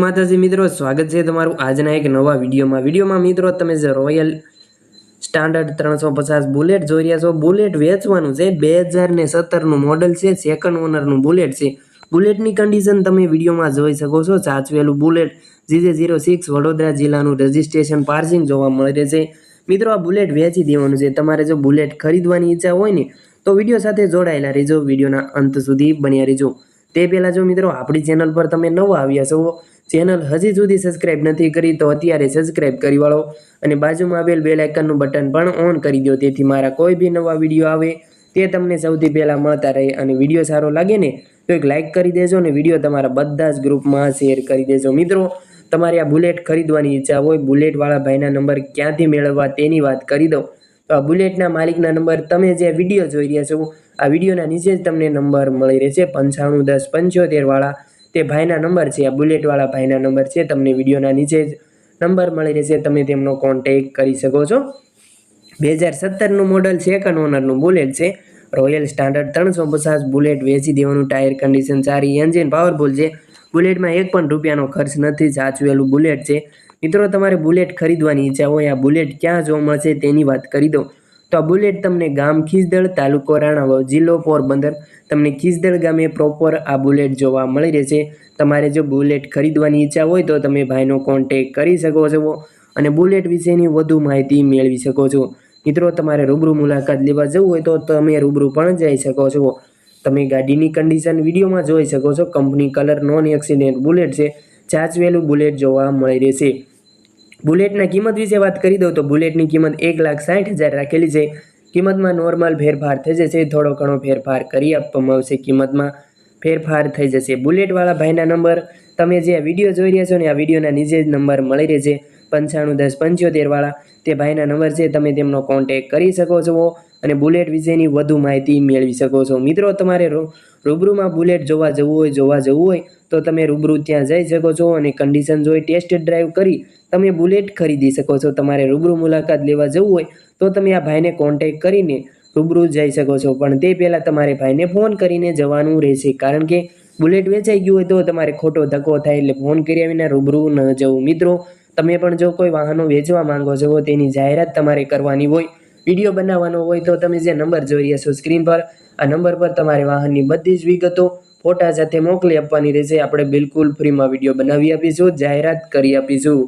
માતાજી મિત્રો, સ્વાગત છે તમારું આજના એક નવા વિડીયોમાં. વિડીયોમાં મિત્રો, તમે જે રોયલ સ્ટાન્ડર્ડ ત્રણસો પચાસ બુલેટ જોઈ રહ્યા છો. બુલેટ વેચવાનું છે. બે હજાર ને સત્તરનું મોડલ છે. સેકન્ડ ઓનરનું બુલેટ છે. બુલેટની કન્ડિશન તમે વિડીયોમાં જોઈ શકો છો. સાચવેલું bullet GJ zero six Vadodara જિલ્લાનું રજિસ્ટ્રેશન પાર્સિંગ જોવા મળે છે. મિત્રો, આ બુલેટ વેચી દેવાનું છે. તમારે જો બુલેટ ખરીદવાની ઈચ્છા હોય ને, તો વીડિયો સાથે જોડાયેલા રહેજો. વિડીયોના અંત સુધી બન્યા રહેજો. તે પહેલાં જો મિત્રો, આપણી ચેનલ પર તમે નવા આવ્યા છો ચેનલ હજી સુધી સબસ્ક્રાઇબ નથી કરી તો અત્યારે સબસ્ક્રાઇબ કરી વાળો અને બાજુમાં આવેલ બેલ આઇકનનું બટન પણ ઓન કરી દો તેથી મારા કોઈ બી નવા વીડિયો આવે તે તમને સૌથી પહેલાં મળતા રહે અને વીડિયો સારો લાગે ને તો એક લાઇક કરી દેજો અને વીડિયો તમારા બધા જ ગ્રુપમાં શેર કરી દેજો. મિત્રો, તમારે આ બુલેટ ખરીદવાની ઈચ્છા હોય બુલેટવાળા ભાઈના નંબર ક્યાંથી મેળવવા તેની વાત કરી દો તો આ બુલેટના માલિકના નંબર તમે જે વીડિયો જોઈ રહ્યા છો, આ વિડીયોના નીચે જ તમને નંબર મળી રહેશે પંચાણું દસ પંચોતેરવાળા તે ભાઈના નંબર છે, આ બુલેટવાળા ભાઈના નંબર છે, તમને વિડીયોના નીચે જ નંબર મળી રહેશે, તમે તેમનો કોન્ટેક કરી શકો છો. બે હજાર સત્તરનું મોડલ સેકન્ડ ઓનરનું બુલેટ છે રોયલ સ્ટાન્ડર્ડ ત્રણસો પચાસ બુલેટ વેચી દેવાનું ટાયર કન્ડિશન સારી એન્જિન પાવરફુલ છે. બુલેટમાં એક પણ રૂપિયાનો ખર્ચ નથી, સાચવેલું બુલેટ છે. મિત્રો, તમારે બુલેટ ખરીદવાની ઈચ્છા હોય, આ બુલેટ ક્યાં જોવા મળશે તેની વાત કરી દો તો આ બુલેટ તમને ગામ ખીસદળ, તાલુકો રાણાવાવ જિલ્લો પોરબંદર તમને ખીસદળ ગામે પ્રોપર આ બુલેટ જોવા મળી રહેશે. તમારે જો બુલેટ ખરીદવાની ઈચ્છા હોય તો તમે ભાઈનો કોન્ટેક કરી શકો છો અને બુલેટ વિશેની વધુ માહિતી મેળવી શકો છો. મિત્રો, તમારે રૂબરૂ મુલાકાત લેવા જવું હોય તો તમે રૂબરૂ પણ જઈ શકો છો. તમે ગાડીની કન્ડિશન વિડીયોમાં જોઈ શકો છો. Company colour non accident bullet છે. ચાચવેલું બુલેટ જોવા મળી રહેશે. બુલેટના કિંમત વિશે વાત કરી દઉં તો બુલેટની કિંમત એક લાખ સાઠ હજાર રાખેલી છે. કિંમતમાં નોર્મલ ફેરફાર થઈ જશે. થોડો ઘણો ફેરફાર કરી આપવામાં આવશે કિંમતમાં. ફેરફાર થઈ જશે. બુલેટવાળા ભાઈના નંબર તમે જે આ વીડિયો જોઈ રહ્યા છો ને, આ વિડીયોના નીચે જ નંબર મળી રહેશે. પંચાણું દસ પંચોતેરવાળા તે ભાઈના નંબર છે, તમે તેમનો કોન્ટેક કરી શકો છો અને બુલેટ વિશેની વધુ માહિતી મેળવી શકો છો. મિત્રો, તમારે રૂબરૂમાં બુલેટ જોવા જવું હોય, જોવા જવું હોય, તો તમે રૂબરૂ ત્યાં જઈ શકો છો અને કન્ડિશન જોઈ ટેસ્ટ ડ્રાઈવ કરી તમે બુલેટ ખરીદી શકો છો. તમારે રૂબરૂ મુલાકાત લેવા જવું હોય, તો તમે આ ભાઈને કોન્ટેક કરીને રૂબરૂ જઈ શકો છો. પણ તે પહેલાં તમારે ભાઈને ફોન કરીને જવાનું રહેશે. કારણ કે બુલેટ વેચાઈ ગયું હોય તો તમારે ખોટો ધક્કો થાય એટલે ફોન કર્યા વિના રૂબરૂ ન જવું. મિત્રો તમે પણ જો કોઈ વાહનો વેચવા માંગો છો, તેની જાહેરાત તમારે કરવાની હોય, વીડિયો બનાવવાનો હોય, તો તમે જે નંબર જોઈ રહ્યા છો સ્ક્રીન પર, આ નંબર પર તમારે વાહનની બધી જ વિગતો ફોટા સાથે મોકલી આપવાની રહેશે. આપણે બિલકુલ ફ્રીમાં વીડિયો બનાવી આપીશું, જાહેરાત કરી આપીશું.